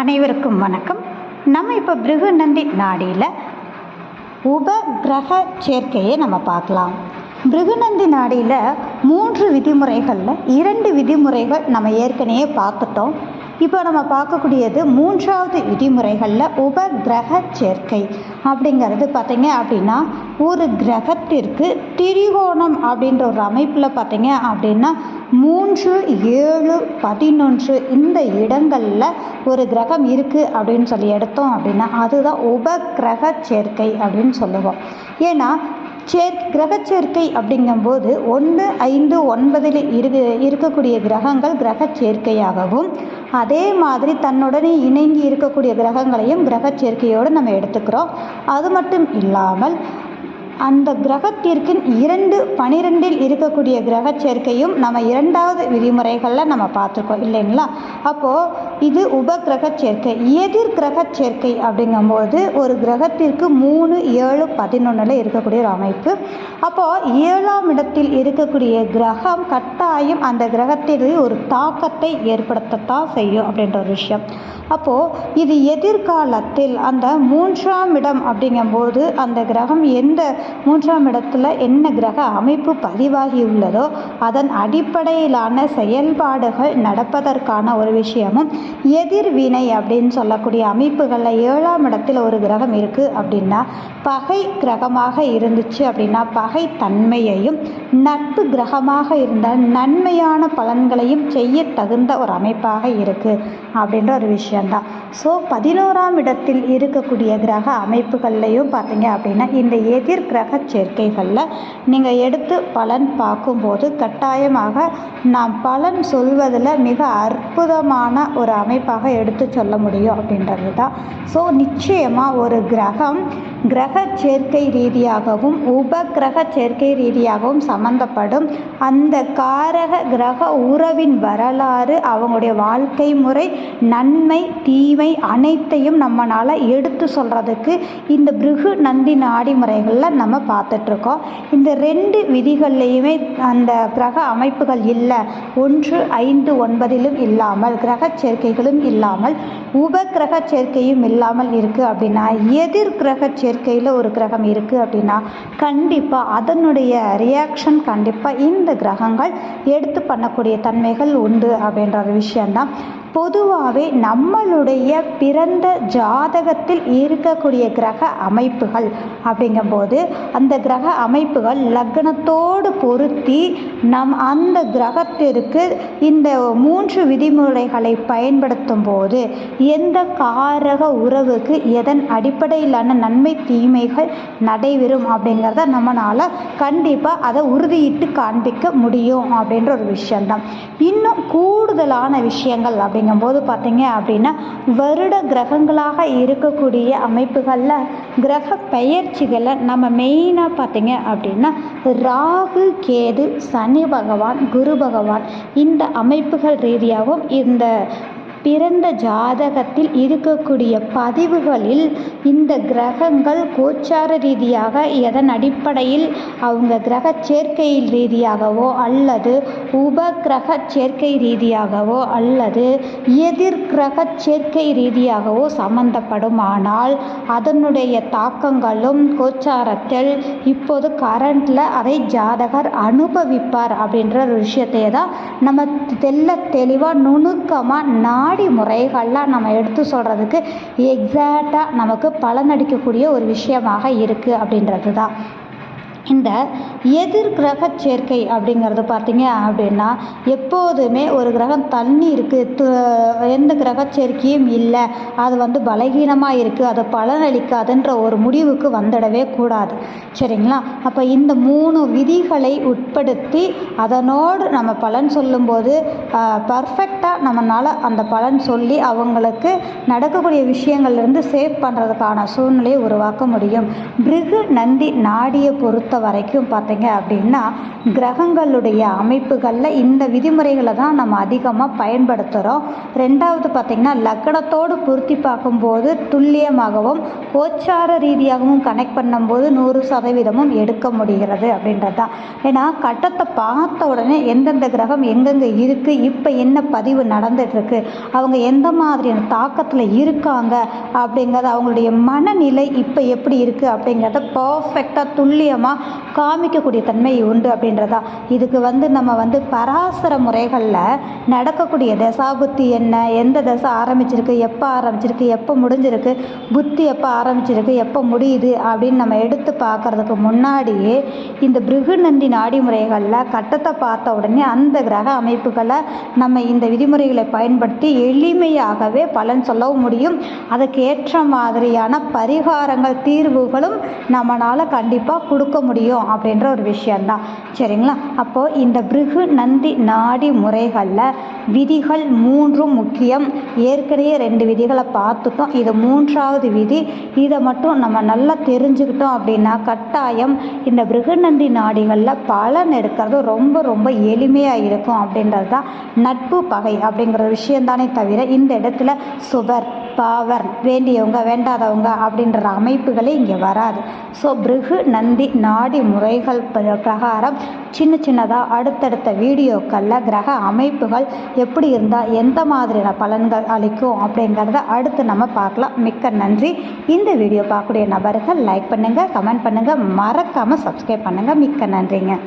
அனைவருக்கும் வணக்கம். நம்ம இப்போ பிருகுநந்தி நாடியில் உப கிரக சேர்க்கையை நம்ம பார்க்கலாம். பிருகுநந்தி நாடியில் மூன்று விதிமுறைகளில் இரண்டு விதிமுறைகள் நம்ம ஏற்கனவே பார்த்துட்டோம். இப்போ நம்ம பார்க்கக்கூடியது மூன்றாவது விதிமுறைகளில் உப கிரக சேர்க்கை அப்படிங்கிறது பார்த்தீங்க அப்படின்னா ஒரு கிரகத்திற்கு திரிகோணம் அப்படின்ற ஒரு அமைப்பில் பார்த்தீங்க அப்படின்னா மூன்று ஏழு பதினொன்று இந்த இடங்களில் ஒரு கிரகம் இருக்குது அப்படின்னு சொல்லி எடுத்தோம் அப்படின்னா அதுதான் உப சேர்க்கை அப்படின்னு சொல்லுவோம். ஏன்னா சேர் கிரகச்சேர்க்கை அப்படிங்கும்போது ஒன்று ஐந்து ஒன்பதில் இருக்கு இருக்கக்கூடிய கிரகங்கள் கிரக சேர்க்கையாகவும் அதே மாதிரி தன்னுடனே இணங்கி இருக்கக்கூடிய கிரகங்களையும் கிரக சேர்க்கையோடு நம்ம எடுத்துக்கிறோம். அது மட்டும் இல்லாமல் அந்த கிரகத்திற்கு இரண்டு பனிரெண்டில் இருக்கக்கூடிய கிரக சேர்க்கையும் நம்ம இரண்டாவது விதிமுறைகளில் நம்ம பார்த்துருக்கோம் இல்லைங்களா? அப்போது இது உபகிரக சேர்க்கை. எதிர் கிரக சேர்க்கை அப்படிங்கும்போது ஒரு கிரகத்திற்கு மூணு ஏழு பதினொன்றில் இருக்கக்கூடிய ஒரு அமைப்பு. அப்போது ஏழாம் இடத்தில் இருக்கக்கூடிய கிரகம் கட்டாயம் அந்த கிரகத்தில் ஒரு தாக்கத்தை ஏற்படுத்தத்தான் செய்யும் அப்படின்ற ஒரு விஷயம். அப்போது இது எதிர்காலத்தில் அந்த மூன்றாம் இடம் அப்படிங்கும்போது அந்த கிரகம் எந்த மூன்றாம் இடத்துல என்ன கிரக அமைப்பு பதிவாகியுள்ளதோ அதன் அடிப்படையிலான செயல்பாடுகள் நடப்பதற்கான ஒரு விஷயமும் எதிர்வினை அப்படின்னு சொல்லக்கூடிய அமைப்புகளில் ஏழாம் இடத்தில் ஒரு கிரகம் இருக்குது அப்படின்னா பகை கிரகமாக இருந்துச்சு அப்படின்னா பகை தன்மையையும் நட்பு கிரகமாக இருந்தால் நன்மையான பலன்களையும் செய்ய தகுந்த ஒரு அமைப்பாக இருக்குது அப்படின்ற ஒரு விஷயந்தான் ஸோ பதினோராம் இடத்தில் இருக்கக்கூடிய கிரக அமைப்புகள்லையும் பார்த்தீங்க அப்படின்னா இந்த எதிர் கிரக சேர்க்கைகளில் நீங்கள் எடுத்து பலன் பார்க்கும்போது கட்டாயமாக நாம் பலன் சொல்வதில் மிக அற்புதமான ஒரு அமைப்பாக எடுத்து சொல்ல முடியும் அப்படின்றது தான் ஸோ நிச்சயமாக ஒரு கிரகம் கிரக சேர்க்கை ரீதியாகவும் உபகிரக சேர்க்கை ரீதியாகவும் சம்பந்தப்படும் அந்த காரக கிரக உறவின் வரலாறு அவங்களுடைய வாழ்க்கை முறை நன்மை தீமை அனைத்தையும் நம்மளால் எடுத்து சொல்கிறதுக்கு இந்த பிருகு நந்தி நாடி முறைகளில் நம்ம பார்த்துட்ருக்கோம். இந்த ரெண்டு விதிகள்லையுமே அந்த கிரக அமைப்புகள் இல்லை. ஒன்று ஐந்து ஒன்பதிலும் இல்லாமல் கிரக சேர்க்கைகளும் இல்லாமல் உபகிரக சேர்க்கையும் இல்லாமல் இருக்குது அப்படின்னா எதிர் கிரக சேர்க்கையில் ஒரு கிரகம் இருக்குது அப்படின்னா கண்டிப்பாக அதனுடைய ரியாக்ஷன் கண்டிப்பாக இந்த கிரகங்கள் எடுத்து பண்ணக்கூடிய தன்மைகள் உண்டு அப்படின்ற ஒரு விஷயந்தான் பொதுவாகவே நம்மளுடைய பிறந்த ஜாதகத்தில் இருக்கக்கூடிய கிரக அமைப்புகள் அப்படிங்கும்போது அந்த கிரக அமைப்புகள் லக்னத்தோடு பொருத்தி நம் அந்த கிரகத்திற்கு இந்த மூன்று விதிமுறைகளை பயன்படுத்தும் போது எந்த காரக உறவுக்கு எதன் அடிப்படையிலான நன்மை தீமைகள் நடைபெறும் அப்படிங்கிறத நம்மளால் கண்டிப்பாக அதை உறுதியிட்டு காண்பிக்க முடியும் அப்படின்ற ஒரு விஷயம்தான். இன்னும் கூடுதலான விஷயங்கள் அப்படிங்கும்போது பார்த்தீங்க அப்படின்னா வருட கிரகங்களாக இருக்கக்கூடிய அமைப்புகளில் கிரக பெயர்ச்சிகளை நம்ம மெயினாக பார்த்தீங்க அப்படின்னா ராகு கேது சனி பகவான் குரு பகவான் இந்த அமைப்புகள் ரீதியாகவும் இந்த பிறந்த ஜாதகத்தில் இருக்கக்கூடிய பதிவுகளில் இந்த கிரகங்கள் கோச்சார ரீதியாக எதன் அடிப்படையில்? அவங்க கிரக சேர்க்கை ரீதியாகவோ அல்லது உபகிரக சேர்க்கை ரீதியாகவோ அல்லது எதிர்கிரக சேர்க்கை ரீதியாகவோ சம்பந்தப்படுமானால் அதனுடைய தாக்கங்களும் கோச்சாரத்தில் இப்போது கரண்டில் அதை ஜாதகர் அனுபவிப்பார் அப்படின்ற ஒரு விஷயத்தையே தான் நம்ம தெல்ல தெளிவாக நுணுக்கமாக நான் நாடி முறைகள்லாம் நம்ம எடுத்து சொல்கிறதுக்கு எக்ஸாக்டாக நமக்கு பலனடிக்கக்கூடிய ஒரு விஷயமாக இருக்குது அப்படின்றது தான் இந்த எதிர் கிரக சேர்க்கை அப்படிங்கிறது பார்த்தீங்க அப்படின்னா எப்போதுமே ஒரு கிரகம் தண்ணி இருக்குது எந்த கிரக சேர்க்கையும் இல்லை. அது வந்து பலகீனமாக இருக்குது அது பலனளிக்காதுன்ற ஒரு முடிவுக்கு வந்துடவே கூடாது. சரிங்களா? அப்போ இந்த மூணு விதிகளை உட்படுத்தி அதனோடு நம்ம பலன் சொல்லும்போது பர்ஃபெக்டாக நம்மளால் அந்த பலன் சொல்லி அவங்களுக்கு நடக்கக்கூடிய விஷயங்கள்லேருந்து சேவ் பண்ணுறதுக்கான சூழ்நிலையை உருவாக்க முடியும். பிருகு நந்தி நாடியை பொறுத்து பொறுத்த வரைக்கும் பார்த்தீங்க அப்படின்னா கிரகங்களுடைய அமைப்புகளில் இந்த விதிமுறைகளை தான் நம்ம அதிகமாக பயன்படுத்துகிறோம் ரெண்டாவது பார்த்திங்கன்னா லக்கணத்தோடு பொருத்தி பார்க்கும்போது துல்லியமாகவும் கோச்சார ரீதியாகவும் கனெக்ட் பண்ணும்போது நூறு சதவீதமும் எடுக்க முடிகிறது அப்படின்றது தான். ஏன்னா கட்டத்தை பார்த்த உடனே எந்தெந்த கிரகம் எங்கெங்கே இருக்குது இப்போ என்ன பதிவு நடந்துகிட்ருக்கு அவங்க எந்த மாதிரியான தாக்கத்தில் இருக்காங்க அப்படிங்கிறது அவங்களுடைய மனநிலை இப்போ எப்படி இருக்குது அப்படிங்கிறத பர்ஃபெக்டாக துல்லியமாக காமிக்கக்கூடிய தன்மை உண்டு அப்படின்றதா. இதுக்கு வந்து நம்ம வந்து பராசர முறைகளில் நடக்கக்கூடிய தசாபுத்தி என்ன எந்த தசை ஆரம்பிச்சிருக்கு எப்போ ஆரம்பிச்சிருக்கு எப்போ முடிஞ்சிருக்கு புத்தி எப்போ ஆரம்பிச்சிருக்கு எப்போ முடியுது அப்படின்னு நம்ம எடுத்து பார்க்கறதுக்கு முன்னாடியே இந்த பிருகுநந்தி நாடி முறைகளில் கட்டத்தை பார்த்த உடனே அந்த கிரக அமைப்புகளை நம்ம இந்த விதிமுறைகளை பயன்படுத்தி எளிமையாகவே பலன் சொல்லவும் முடியும். அதுக்கேற்ற மாதிரியான பரிகாரங்கள் தீர்வுகளும் நம்மளால் கண்டிப்பாக கொடுக்க முடியும் முடியும் அப்படின்ற ஒரு விஷயந்தான் சரிங்களா? அப்போது இந்த பிருகு நந்தி நாடி முறைகளில் விதிகள் மூன்றும் முக்கியம். ஏற்கனவே ரெண்டு விதிகளை பார்த்துட்டோம். இது மூன்றாவது விதி. இதை மட்டும் நம்ம நல்லா தெரிஞ்சுக்கிட்டோம் அப்படின்னா கட்டாயம் இந்த பிருகுநந்தி நாடிகளில் பலன் எடுக்கிறது ரொம்ப ரொம்ப எளிமையாக இருக்கும் அப்படின்றது தான் நட்பு பகை அப்படிங்கிற விஷயந்தானே தவிர இந்த இடத்துல சுவர் பாவர் வேண்டியவங்க வேண்டாதவங்க அப்படின்ற அமைப்புகளே இங்கே வராது. ஸோ பிருகு நந்தி நாடி முறைகள் பிரகாரம் சின்ன சின்னதாக அடுத்தடுத்த வீடியோக்களில் கிரக அமைப்புகள் எப்படி இருந்தால் எந்த மாதிரியான பலன்கள் அளிக்கும் அப்படிங்கிறத அடுத்து நம்ம பார்க்கலாம். மிக்க நன்றி. இந்த வீடியோ பார்க்கக்கூடிய நபர்கள் லைக் பண்ணுங்கள் கமெண்ட் பண்ணுங்கள் மறக்காமல் சப்ஸ்கிரைப் பண்ணுங்கள் மிக்க நன்றிங்க.